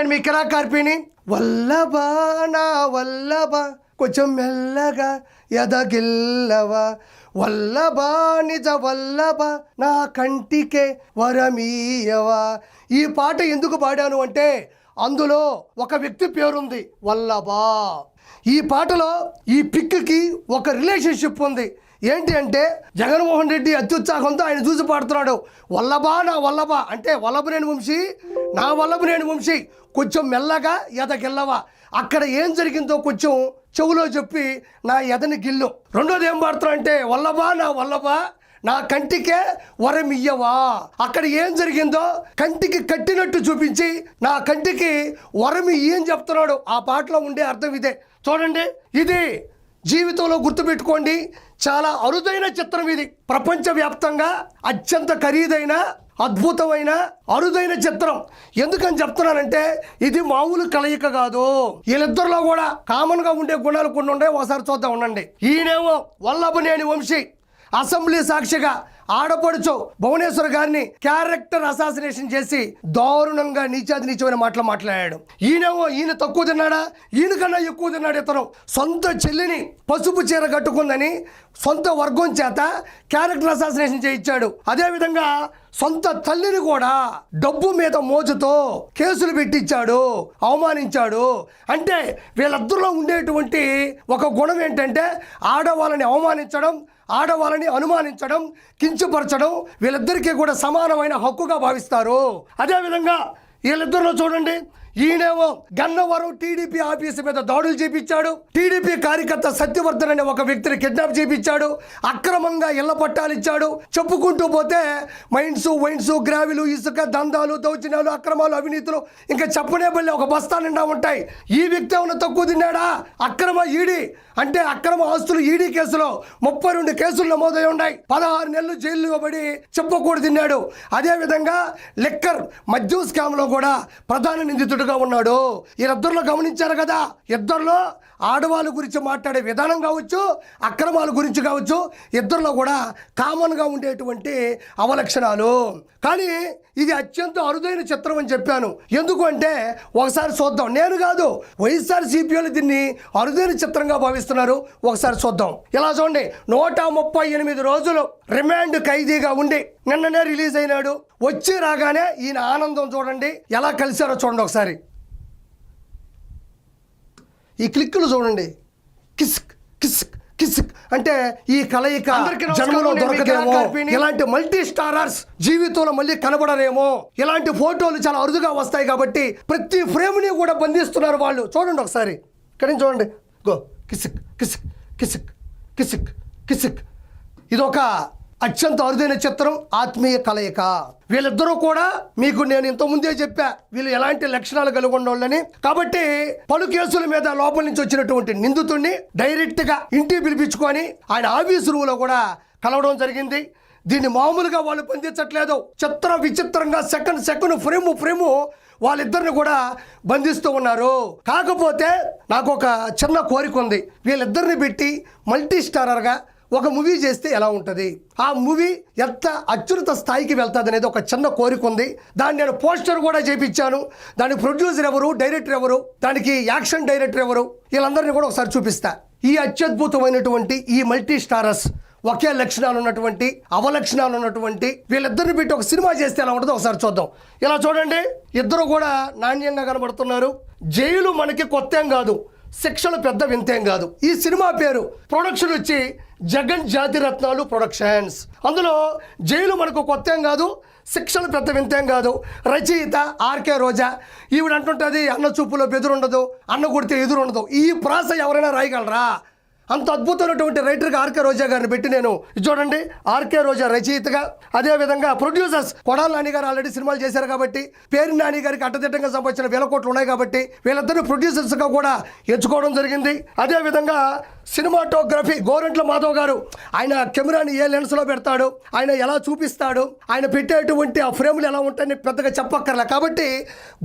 నేను మీ కిరా కార్పిని వల్లభా నా వల్లబా కొంచెం మెల్లగా ఎదగిల్లవా. వల్లభా నిజ వల్లభ నా కంటికే వరమీయవా. ఈ పాట ఎందుకు పాడాను అంటే అందులో ఒక వ్యక్తి పేరుంది వల్లభా. ఈ పాటలో ఈ పిక్కి ఒక రిలేషన్షిప్ ఉంది. ఏంటి అంటే జగన్మోహన్ రెడ్డి అత్యుత్సాహంతో ఆయన చూసి పాడుతున్నాడు వల్లభా నా వల్లభా. అంటే వల్లభనేని వంశీ నా వల్లభనేని వంశీ కొంచెం మెల్లగా ఎదగిల్లవా? అక్కడ ఏం జరిగిందో కొంచెం చెవులో చెప్పి నా ఎదని గిల్లు. రెండోది ఏం పాడుతున్నా అంటే వల్లభా నా వల్లభా. నా కంటికే వరం ఇయ్యవా? అక్కడ ఏం జరిగిందో కంటికి కట్టినట్టు చూపించి నా కంటికి వరం ఇయ్యని చెప్తున్నాడు. ఆ పాటలో ఉండే అర్థం ఇదే. చూడండి ఇది జీవితంలో గుర్తుపెట్టుకోండి. చాలా అరుదైన చిత్రం ఇది. ప్రపంచవ్యాప్తంగా అత్యంత ఖరీదైన అద్భుతమైన అరుదైన చిత్రం. ఎందుకని చెప్తున్నానంటే ఇది మామూలు కలయిక కాదు. వీళ్ళిద్దరిలో కూడా కామన్గా ఉండే గుణాలు కొన్ని ఉండే. ఒకసారి చూద్దాం ఉండండి. ఈయనేమో వల్లభనేని వంశీ. అసెంబ్లీ సాక్షిగా ఆడపడుచు భువనేశ్వర్ గారిని క్యారెక్టర్ అసాసినేషన్ చేసి దారుణంగా నీచాది నీచమైన మాటలు మాట్లాడాడు. ఈయనేమో ఈయన తక్కువ తిన్నాడా? ఈయన కన్నా ఎక్కువ తిన్నాడు ఇతను. సొంత చెల్లిని పసుపు చీర కట్టుకుందని సొంత వర్గం చేత క్యారెక్టర్ అసాసినేషన్ చేయించాడు. అదేవిధంగా సొంత తల్లిని కూడా డబ్బు మీద మోజుతో కేసులు పెట్టించాడు అవమానించాడు. అంటే వీళ్ళిద్దరిలో ఉండేటువంటి ఒక గుణం ఏంటంటే ఆడవాళ్ళని అవమానించడం ఆడవాళ్ళని అనుమానించడం కించపరచడం వీళ్ళిద్దరికీ కూడా సమానమైన హక్కుగా భావిస్తారు. అదేవిధంగా వీళ్ళిద్దరిలో చూడండి ఈయనేమో గన్నవరం టీడీపీ ఆఫీసు మీద దాడులు చేపించాడు. టీడీపీ కార్యకర్త సత్యవర్ధన్ అనే ఒక వ్యక్తిని కిడ్నాప్ చేపించాడు. అక్రమంగా ఇళ్ళ పట్టాలు ఇచ్చాడు. చెప్పుకుంటూ పోతే మైన్స్ వైన్స్ గ్రావిలు ఇసుక దందాలు దౌర్జన్యాలు అక్రమాలు అవినీతులు ఇంకా చెప్పనే బల్లి ఒక బస్తా నిండా ఉంటాయి. ఈ వ్యక్తి ఏమైనా తక్కువ తిన్నాడా? అక్రమ ఈడీ. అంటే అక్రమ ఆస్తులు ఈడీ కేసులో ముప్పై రెండు కేసులు నమోదై ఉన్నాయి. పదహారు నెలలు జైల్లో పడి చెప్పకూడదు తిన్నాడు. అదేవిధంగా లిక్కర్ మద్యం స్కామ్లో కూడా ప్రధాన నిందితుడు నిందితుడిగా ఉన్నాడు. వీరిద్దరిలో గమనించారు కదా? ఇద్దరిలో ఆడవాళ్ళ గురించి మాట్లాడే విధానం కావచ్చు అక్రమాల గురించి కావచ్చు ఇద్దరిలో కూడా కామన్గా ఉండేటువంటి అవలక్షణాలు. కానీ ఇది అత్యంత అరుదైన చిత్రం అని చెప్పాను. ఎందుకు అంటే ఒకసారి చూద్దాం. నేను కాదు వైఎస్ఆర్ సిపిఎల్ దీన్ని అరుదైన చిత్రంగా భావిస్తున్నారు. ఒకసారి చూద్దాం. ఇలా చూడండి. నూట ముప్పై ఎనిమిది రోజులు రిమాండ్ ఖైదీగా ఉండి నిన్ననే రిలీజ్ అయినాడు. వచ్చి రాగానే ఈయన ఆనందం చూడండి. ఎలా కలిశారో చూడండి ఒకసారి. ఈ క్లిక్కులు చూడండి. కిస్క్ కిస్క్ కిస్క్. అంటే ఈ కలయిక. జన్మలో దొరకదేమో. ఇలాంటి మల్టీ స్టారర్స్ జీవితంలో మళ్ళీ కనబడరేమో. ఇలాంటి ఫోటోలు చాలా అరుదుగా వస్తాయి కాబట్టి ప్రతి ఫ్రేమ్ని కూడా బంధిస్తున్నారు వాళ్ళు. చూడండి ఒకసారి. ఇక్కడ చూడండి. గో కిసిక్ కిసిక్ కిసిక్ కిసిక్ కిసిక్. ఇదొక అత్యంత అరుదైన చిత్రం ఆత్మీయ కలయిక. వీళ్ళిద్దరూ కూడా మీకు నేను ఇంత ముందే చెప్పా వీళ్ళు ఎలాంటి లక్షణాలు కలిగి ఉండవాళ్ళని కాబట్టి పలు కేసుల మీద లోపల నుంచి వచ్చినటువంటి నిందితుడిని డైరెక్ట్గా ఇంటికి పిలిపించుకొని ఆయన ఆఫీస్ రూమ్లో కూడా కలవడం జరిగింది. దీన్ని మామూలుగా వాళ్ళు బంధించట్లేదు. చిత్ర విచిత్రంగా సెకండ్ సెకండ్ ఫ్రేమ్ ఫ్రేము వాళ్ళిద్దరిని కూడా బంధిస్తూ ఉన్నారు. కాకపోతే నాకు ఒక చిన్న కోరిక ఉంది. వీళ్ళిద్దరిని పెట్టి మల్టీ స్టారర్గా ఒక మూవీ చేస్తే ఎలా ఉంటుంది? ఆ మూవీ ఎంత అత్యున్నత స్థాయికి వెళ్తుంది అనేది ఒక చిన్న కోరిక ఉంది. దాన్ని నేను పోస్టర్ కూడా చేపించాను. దాని ప్రొడ్యూసర్ ఎవరు డైరెక్టర్ ఎవరు దానికి యాక్షన్ డైరెక్టర్ ఎవరు వీళ్ళందరినీ కూడా ఒకసారి చూపిస్తా. ఈ అత్యద్భుతమైనటువంటి ఈ మల్టీ స్టారర్స్ ఒకే లక్షణాలు ఉన్నటువంటి అవలక్షణాలు ఉన్నటువంటి వీళ్ళిద్దరిని పెట్టి ఒక సినిమా చేస్తే ఎలా ఉంటుందో ఒకసారి చూద్దాం. ఇలా చూడండి. ఇద్దరు కూడా నాణ్యంగా కనబడుతున్నారు. జైలు మనకి కొత్త కాదు. శిక్షలు పెద్ద వింతేం కాదు. ఈ సినిమా పేరు ప్రొడక్షన్ వచ్చి జగన్ జాతి రత్నాలు ప్రొడక్షన్స్. అందులో జైలు మనకు కొత్త కాదు శిక్షలు పెద్ద వింతేం కాదు. రచయిత ఆర్కే రోజా ఈవిడ అంటుంటుంది అన్న చూపులో బెదురుండదు అన్న కొడితే ఎదురుండదు. ఈ ప్రాస ఎవరైనా రాయగలరా? అంత అద్భుతమైనటువంటి రైటర్గా ఆర్కే రోజా గారిని పెట్టి నేను చూడండి. ఆర్కే రోజా రచయితగా అదేవిధంగా ప్రొడ్యూసర్స్ కొడాల నాని గారు ఆల్రెడీ సినిమాలు చేశారు కాబట్టి పేరు నాని గారికి అడ్డదిడ్డంగా సంబంధించిన వేల కోట్లు ఉన్నాయి కాబట్టి వీళ్ళిద్దరిని ప్రొడ్యూసర్స్గా కూడా ఎంచుకోవడం జరిగింది. అదేవిధంగా సినిమాటోగ్రఫీ గోరంట్ల మాధవ్ గారు. ఆయన కెమెరాని ఏ లెన్స్లో పెడతాడు? ఆయన ఎలా చూపిస్తాడు? ఆయన పెట్టేటువంటి ఆ ఫ్రేములు ఎలా ఉంటాయని పెద్దగా చెప్పక్కర్లే. కాబట్టి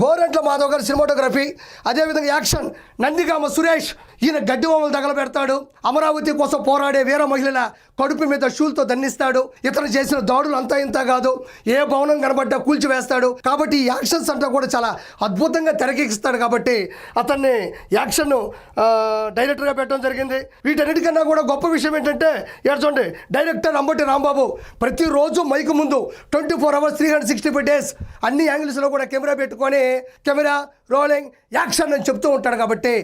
గోరంట్ల మాధవ్ గారు సినిమాటోగ్రఫీ అదేవిధంగా యాక్షన్ నందిగామ సురేష్ ఈయన గడ్డి బొమ్మలు తగలబెడతాడు. అమరావతి కోసం పోరాడే వీర మహిళల కడుపు మీద షూలతో దండిస్తాడు. ఇతను చేసిన దాడులు అంతా ఇంత కాదు. ఏ భవనం కనబడ్డా కూల్చివేస్తాడు కాబట్టి ఈ యాక్షన్స్ అంతా కూడా చాలా అద్భుతంగా తెరకెక్కిస్తాడు కాబట్టి అతన్ని యాక్షన్ డైరెక్టర్గా పెట్టడం జరిగింది. వీటన్నిటికన్నా కూడా గొప్ప విషయం ఏంటంటే ఏడ్చండి డైరెక్టర్ అంబటి రాంబాబు ప్రతిరోజు మైకు ముందు twenty four hours three hundred sixty five days అన్ని యాంగిల్స్లో కూడా కెమెరా పెట్టుకొని కెమెరా రోలింగ్ యాక్షన్ అని చెప్తూ ఉంటాడు కాబట్టి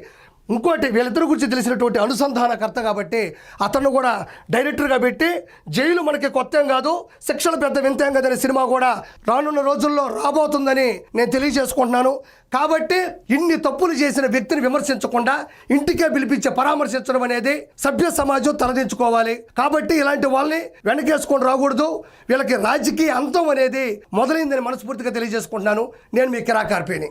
ఇంకోటి వీళ్ళిద్దరి గురించి తెలిసినటువంటి అనుసంధానకర్త కాబట్టి అతను కూడా డైరెక్టర్గా పెట్టి జైలు మనకి కొత్త ఏం కాదు శిక్షలు పెద్ద వింతేం ఏం కాదని సినిమా కూడా రానున్న రోజుల్లో రాబోతుందని నేను తెలియజేసుకుంటున్నాను. కాబట్టి ఇన్ని తప్పులు చేసిన వ్యక్తిని విమర్శించకుండా ఇంటికే పిలిపించి పరామర్శించడం అనేది సభ్య సమాజం తలదించుకోవాలి. కాబట్టి ఇలాంటి వాళ్ళని వెనకేసుకొని రాకూడదు. వీళ్ళకి రాజకీయ అంతం అనేది మొదలైందని మనస్ఫూర్తిగా తెలియజేసుకుంటున్నాను. నేను మీ కిరాకార్పేని